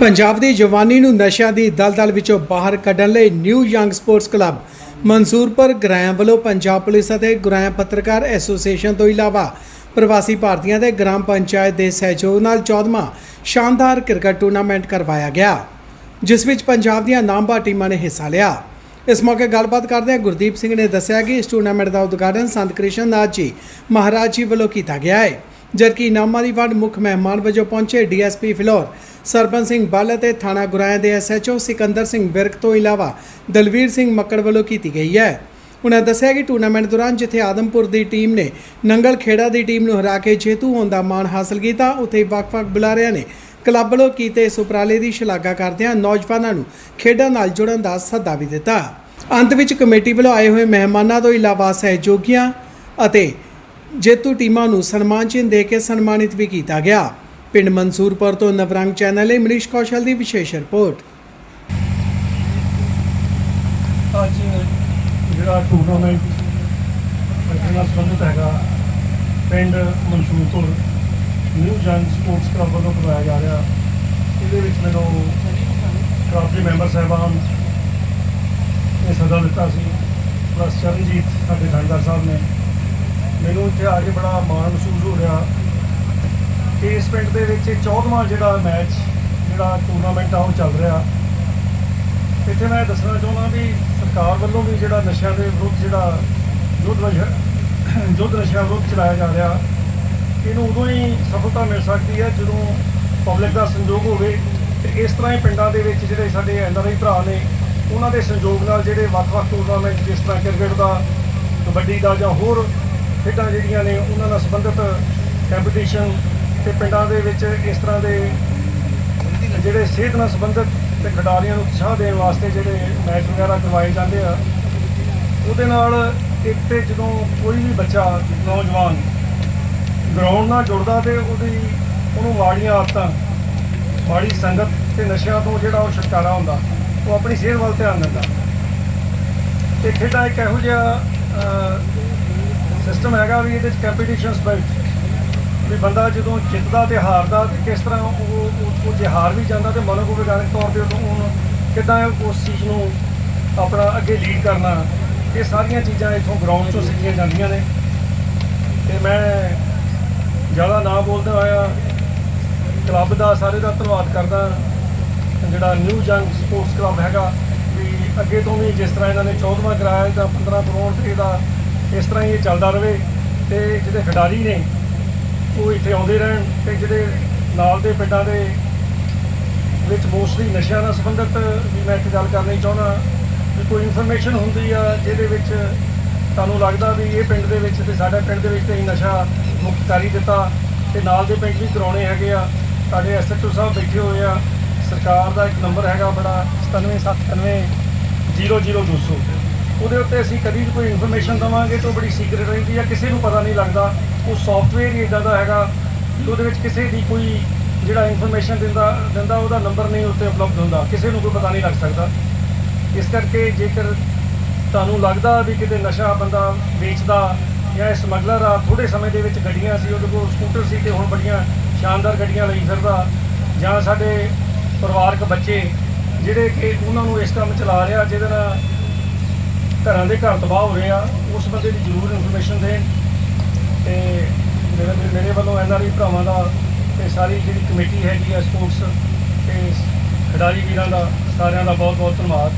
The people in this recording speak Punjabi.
ਪੰਜਾਬ ਦੀ ਜਵਾਨੀ ਨੂੰ ਨਸ਼ਿਆਂ ਦੀ ਦਲਦਲ ਵਿੱਚੋਂ ਬਾਹਰ ਕੱਢਣ ਲਈ new young sports club Mansurpur gram ਵੱਲੋਂ ਪੰਜਾਬ ਪੁਲਿਸ ਅਤੇ ਗ੍ਰਾਮ ਪੱਤਰਕਾਰ ਐਸੋਸੀਏਸ਼ਨ ਤੋਂ ਇਲਾਵਾ ਪ੍ਰਵਾਸੀ ਭਾਰਤੀਆਂ ਦੇ ਗ੍ਰਾਮ ਪੰਚਾਇਤ ਦੇ ਸਹਿਯੋਗ ਨਾਲ 14ਵਾਂ ਸ਼ਾਨਦਾਰ ਕ੍ਰਿਕਟ ਟੂਰਨਾਮੈਂਟ ਕਰਵਾਇਆ ਗਿਆ, ਜਿਸ ਵਿੱਚ ਪੰਜਾਬ ਦੀਆਂ ਨਾਮਵਰ ਟੀਮਾਂ ਨੇ ਹਿੱਸਾ ਲਿਆ। ਇਸ ਮੌਕੇ ਗੱਲਬਾਤ ਕਰਦਿਆਂ ਗੁਰਦੀਪ ਸਿੰਘ ਨੇ ਦੱਸਿਆ ਕਿ ਇਸ ਟੂਰਨਾਮੈਂਟ ਦਾ ਉਦਘਾਟਨ ਸੰਤ ਕ੍ਰਿਸ਼ਨ ਨਾਥ ਜੀ ਮਹਾਰਾਜ ਜੀ ਵੱਲੋਂ ਕੀਤਾ ਗਿਆ ਹੈ, ਜਦਕਿ ਇਨਾਮਾਂ ਦੀ ਵੰਡ ਮੁੱਖ ਮਹਿਮਾਨ ਵਜੋਂ ਪਹੁੰਚੇ ਡੀਐਸਪੀ ਫਿਲੌਰ ਸਰਪੰਚ ਸਿੰਘ ਬੱਲ ਅਤੇ ਥਾਣਾ ਗੁਰਾਇਆ ਦੇ ਐਸਐਚਓ ਸਿਕੰਦਰ ਸਿੰਘ ਵਿਰਕ ਤੋਂ ਇਲਾਵਾ ਦਲਵੀਰ ਸਿੰਘ ਮੱਕੜ ਵੱਲੋਂ ਕੀਤੀ ਗਈ ਹੈ। ਉਨ੍ਹਾਂ ਦੱਸਿਆ ਕਿ ਟੂਰਨਾਮੈਂਟ ਦੌਰਾਨ ਜਿੱਥੇ ਆਦਮਪੁਰ ਦੀ ਟੀਮ ਨੇ ਨੰਗਲ ਖੇੜਾ ਦੀ ਟੀਮ ਨੂੰ ਹਰਾ ਕੇ ਜੇਤੂ ਹੋਣ ਦਾ ਮਾਣ ਹਾਸਲ ਕੀਤਾ, ਉੱਥੇ ਵੱਖ-ਵੱਖ ਬੁਲਾਰਿਆਂ ਨੇ ਕਲੱਬ ਵੱਲੋਂ ਕੀਤੇ ਇਸ ਉਪਰਾਲੇ ਦੀ ਸ਼ਲਾਘਾ ਕਰਦਿਆਂ ਨੌਜਵਾਨਾਂ ਨੂੰ ਖੇਡਾਂ ਨਾਲ ਜੁੜਨ ਦਾ ਸੱਦਾ ਵੀ ਦਿੱਤਾ। ਅੰਤ ਵਿੱਚ ਕਮੇਟੀ ਵੱਲੋਂ ਆਏ ਹੋਏ ਮਹਿਮਾਨਾਂ ਤੋਂ ਇਲਾਵਾ ਸਹਿਯੋਗੀਆਂ ਅਤੇ ਜੇਤੂ ਟੀਮਾਂ ਨੂੰ ਸਨਮਾਨ ਚਿੰਨ੍ਹ ਦੇ ਕੇ ਸਨਮਾਨਿਤ ਵੀ ਕੀਤਾ ਗਿਆ। ਪਿੰਡ ਮਨਸੂਰਪੁਰ ਤੋਂ ਨਵਰੰਗ ਚੈਨਲ ਲਈ ਮਨੀਸ਼ ਕੌਸ਼ਲ ਦੀ ਵਿਸ਼ੇਸ਼ ਰਿਪੋਰਟ। ਅੱਜ ਜਿਹੜਾ ਟੂਰਨਾਮੈਂਟ ਬੱਚਿਆਂ ਨਾਲ ਸੰਬੰਧਿਤ ਹੈਗਾ, ਪਿੰਡ Mansurpur new young sports club ਵੱਲੋਂ ਕਰਵਾਇਆ ਜਾ ਰਿਹਾ। ਇਹਦੇ ਵਿੱਚ ਮੈਨੂੰ ਕਲੱਬ ਦੇ ਮੈਂਬਰ ਸਾਹਿਬਾਨ ਨੇ ਸੱਦਾ ਦਿੱਤਾ ਸੀ। ਪਲੱਸ ਚਰਨਜੀਤ, ਸਾਡੇ ਥਾਣੇਦਾਰ ਸਾਹਿਬ ਨੇ। ਮੈਨੂੰ ਇੱਥੇ ਆ ਕੇ ਬੜਾ ਮਾਣ ਮਹਿਸੂਸ ਹੋ ਰਿਹਾ। ਕਿ ਇਸ ਪਿੰਡ ਦੇ ਵਿੱਚ 14ਵਾਂ ਜਿਹੜਾ ਮੈਚ, ਜਿਹੜਾ ਟੂਰਨਾਮੈਂਟ ਆ, ਉਹ ਚੱਲ ਰਿਹਾ। ਇੱਥੇ ਮੈਂ ਦੱਸਣਾ ਚਾਹੁੰਦਾ ਵੀ ਸਰਕਾਰ ਵੱਲੋਂ ਵੀ ਜਿਹੜਾ ਨਸ਼ਿਆਂ ਦੇ ਵਿਰੁੱਧ ਜਿਹੜਾ ਯੁੱਧ ਨਸ਼ਾ ਯੁੱਧ ਨਸ਼ਿਆਂ ਵਿਰੁੱਧ ਚਲਾਇਆ ਜਾ ਰਿਹਾ, ਇਹਨੂੰ ਉਦੋਂ ਹੀ ਸਫਲਤਾ ਮਿਲ ਸਕਦੀ ਹੈ ਜਦੋਂ ਪਬਲਿਕ ਦਾ ਸੰਯੋਗ ਹੋਵੇ। ਤੇ ਇਸ ਤਰ੍ਹਾਂ ਹੀ ਪਿੰਡਾਂ ਦੇ ਵਿੱਚ ਜਿਹੜੇ ਸਾਡੇ ਐਨਆਰਆਈ ਭਰਾ ਨੇ, ਉਹਨਾਂ ਦੇ ਸੰਯੋਗ ਨਾਲ ਜਿਹੜੇ ਵੱਖ-ਵੱਖ ਟੂਰਨਾਮੈਂਟ ਜਿਸ ਤਰ੍ਹਾਂ ਕ੍ਰਿਕਟ ਦਾ, ਕਬੱਡੀ ਦਾ ਜਾਂ ਹੋਰ ਖੇਡਾਂ ਜਿਹੜੀਆਂ ਨੇ, ਉਹਨਾਂ ਨਾਲ ਸੰਬੰਧਿਤ ਕੰਪੀਟੀਸ਼ਨ ਤੇ ਪਿੰਡਾਂ ਦੇ ਵਿੱਚ ਇਸ ਤਰ੍ਹਾਂ ਦੇ ਜਿਹੜੇ ਸਿਹਤ ਨਾਲ ਸੰਬੰਧਿਤ ਤੇ ਖਿਡਾਰੀਆਂ ਨੂੰ ਉਤਸ਼ਾਹ ਦੇਣ ਵਾਸਤੇ ਜਿਹੜੇ ਮੈਚ ਵਗੈਰਾ ਕਰਵਾਏ ਜਾਂਦੇ ਆ, ਉਹਦੇ ਨਾਲ ਇੱਕ ਤੇ ਜਦੋਂ ਕੋਈ ਵੀ ਬੱਚਾ, ਨੌਜਵਾਨ ਗਰਾਊਂਡ ਨਾਲ ਜੁੜਦਾ ਤੇ ਉਹਦੀ, ਉਹਨੂੰ ਮਾੜੀਆਂ ਆਦਤਾਂ, ਮਾੜੀ ਸੰਗਤ ਤੇ ਨਸ਼ਿਆਂ ਤੋਂ ਜਿਹੜਾ ਉਹ ਛੁਟਕਾਰਾ ਹੁੰਦਾ, ਉਹ ਆਪਣੀ ਸਿਹਤ ਵੱਲ ਧਿਆਨ ਦਿੰਦਾ। ਤੇ ਖੇਡਾਂ ਇੱਕ ਇਹੋ ਜਿਹਾ ਸਿਸਟਮ ਹੈਗਾ ਵੀ ਇਹਦੇ ਚ ਕੰਪੀਟੀਸ਼ਨ ਸਪਿਰਿਟ ਵੀ ਬੰਦਾ ਜਦੋਂ ਜਿੱਤਦਾ ਤੇ ਹਾਰਦਾ ਤੇ ਕਿਸ ਤਰ੍ਹਾਂ ਉਹ ਉਹ- ਜੇ ਹਾਰ ਵੀ ਜਾਂਦਾ ਤੇ ਮਨੋਵਿਗਿਆਨਕ ਤੌਰ ਤੇ ਉਹਨੂੰ ਉਹਨੂੰ ਕਿੱਦਾਂ ਉਸ ਚੀਜ਼ ਨੂੰ ਆਪਣਾ ਅੱਗੇ ਲੀਡ ਕਰਨਾ, ਇਹ ਸਾਰੀਆਂ ਚੀਜ਼ਾਂ ਇੱਥੋਂ ਗਰਾਊਂਡ ਤੋਂ ਸਿੱਖੀਆਂ ਜਾਂਦੀਆਂ ਨੇ। ਤੇ ਮੈਂ ਜ਼ਿਆਦਾ ਨਾ ਬੋਲਦਾ ਹੋਇਆ ਕਲੱਬ ਦਾ ਸਾਰੇ ਦਾ ਧੰਨਵਾਦ ਕਰਦਾ। ਜਿਹੜਾ ਨਿਊ ਜੰਗ ਸਪੋਰਟਸ ਕਲੱਬ ਹੈਗਾ, ਵੀ ਅੱਗੇ ਤੋਂ ਵੀ ਜਿਸ ਤਰ੍ਹਾਂ ਇਹਨਾਂ ਨੇ 14ਵਾਂ ਕਰਾਇਆ ਤਾਂ 15 ਕਰੋੜ ਤੇ ਇਹਦਾ ਇਸ ਤਰ੍ਹਾਂ ਹੀ ਇਹ ਚੱਲਦਾ ਰਹੇ। ਤੇ ਜਿਹੜੇ ਖਿਡਾਰੀ ਨੇ ਉਹ ਇੱਥੇ ਆਉਂਦੇ ਰਹਿਣ ਤੇ ਜਿਹੜੇ ਨਾਲ ਦੇ ਪਿੰਡਾਂ ਦੇ ਵਿੱਚ ਮੋਸਟਲੀ ਨਸ਼ਿਆਂ ਨਾਲ ਸੰਬੰਧਿਤ ਵੀ ਮੈਂ ਇੱਕ ਗੱਲ ਕਰਨੀ ਚਾਹੁੰਦਾ ਵੀ ਕੋਈ ਇਨਫੋਰਮੇਸ਼ਨ ਹੁੰਦੀ ਆ ਜਿਹਦੇ ਵਿੱਚ ਤੁਹਾਨੂੰ ਲੱਗਦਾ ਵੀ ਇਹ ਪਿੰਡ ਦੇ ਵਿੱਚ ਤੇ ਸਾਡੇ ਪਿੰਡ ਦੇ ਵਿੱਚ ਤੇ ਨਸ਼ਾ ਮੁਕਤ ਕਰੀ ਦਿੱਤਾ ਤੇ ਨਾਲ ਦੇ ਪਿੰਡ ਵੀ ਕਰਾਉਣੇ ਹੈਗੇ ਆ। ਸਾਡੇ ਐਸਐਚਓ ਸਾਹਿਬ ਬੈਠੇ ਹੋਏ ਆ। ਸਰਕਾਰ ਦਾ ਇੱਕ ਨੰਬਰ ਹੈਗਾ ਬੜਾ 9799 00200 ਉਹਦੇ ਉੱਤੇ ਅਸੀਂ ਕਦੀ ਵੀ ਕੋਈ ਇਨਫੋਰਮੇਸ਼ਨ ਦਵਾਂਗੇ ਤਾਂ ਉਹ ਬੜੀ ਸੀਕ੍ਰੀਟ ਰਹਿੰਦੀ ਆ, ਕਿਸੇ ਨੂੰ ਪਤਾ ਨਹੀਂ ਲੱਗਦਾ। ਉਹ ਸੌਫਟਵੇਅਰ ਹੀ ਇਦਾਂ ਦਾ ਹੈਗਾ ਕਿ ਉਹਦੇ ਵਿੱਚ ਕਿਸੇ ਦੀ ਕੋਈ ਜਿਹੜਾ ਇਨਫੋਰਮੇਸ਼ਨ ਦਿੰਦਾ ਦਿੰਦਾ, ਉਹਦਾ ਨੰਬਰ ਨਹੀਂ ਉੱਤੇ ਉਪਲਬਧ ਹੁੰਦਾ। ਕਿਸੇ ਨੂੰ ਕੋਈ ਪਤਾ ਨਹੀਂ ਲੱਗ ਸਕਦਾ। ਇਸ ਕਰਕੇ ਜੇਕਰ ਤੁਹਾਨੂੰ ਲੱਗਦਾ ਵੀ ਕਿਤੇ ਨਸ਼ਾ ਬੰਦਾ ਵੇਚਦਾ ਜਾਂ ਸਮਗਲਰ ਆ ਥੋੜੇ ਸਮੇਂ ਦੇ ਵਿੱਚ ਗੱਡੀਆਂ ਸੀ, ਉਹਦੇ ਕੋਲ ਸਕੂਟਰ ਸੀ ਤੇ ਹੁਣ ਬੜੀਆਂ ਸ਼ਾਨਦਾਰ ਗੱਡੀਆਂ ਲਈ ਫਿਰਦਾ, ਜਾਂ ਸਾਡੇ ਪਰਿਵਾਰਕ ਬੱਚੇ ਜਿਹੜੇ ਕਿ ਉਹਨਾਂ ਨੂੰ ਇਸ ਕੰਮ ਚਲਾ ਰਿਹਾ, ਜਿਹਦੇ ਨਾਲ ਘਰਾਂ ਦੇ ਘਰ ਤਬਾਹ ਹੋ ਰਹੇ ਆ, ਉਸ ਬੰਦੇ ਦੀ ਜ਼ਰੂਰ ਇਨਫੋਰਮੇਸ਼ਨ ਦੇਣ। ਤੇ ਮੇਰੇ ਮੇਰੇ ਵੱਲੋਂ ਐਨਆਰਆਈ ਭਰਾਵਾਂ ਦਾ ਤੇ ਸਾਰੀ ਜਿਹੜੀ ਕਮੇਟੀ ਹੈਗੀ ਆ ਸਪੋਰਟਸ ਤੇ ਖਿਡਾਰੀ ਵੀਰਾਂ ਦਾ ਸਾਰਿਆਂ ਦਾ ਬਹੁਤ ਬਹੁਤ ਧੰਨਵਾਦ।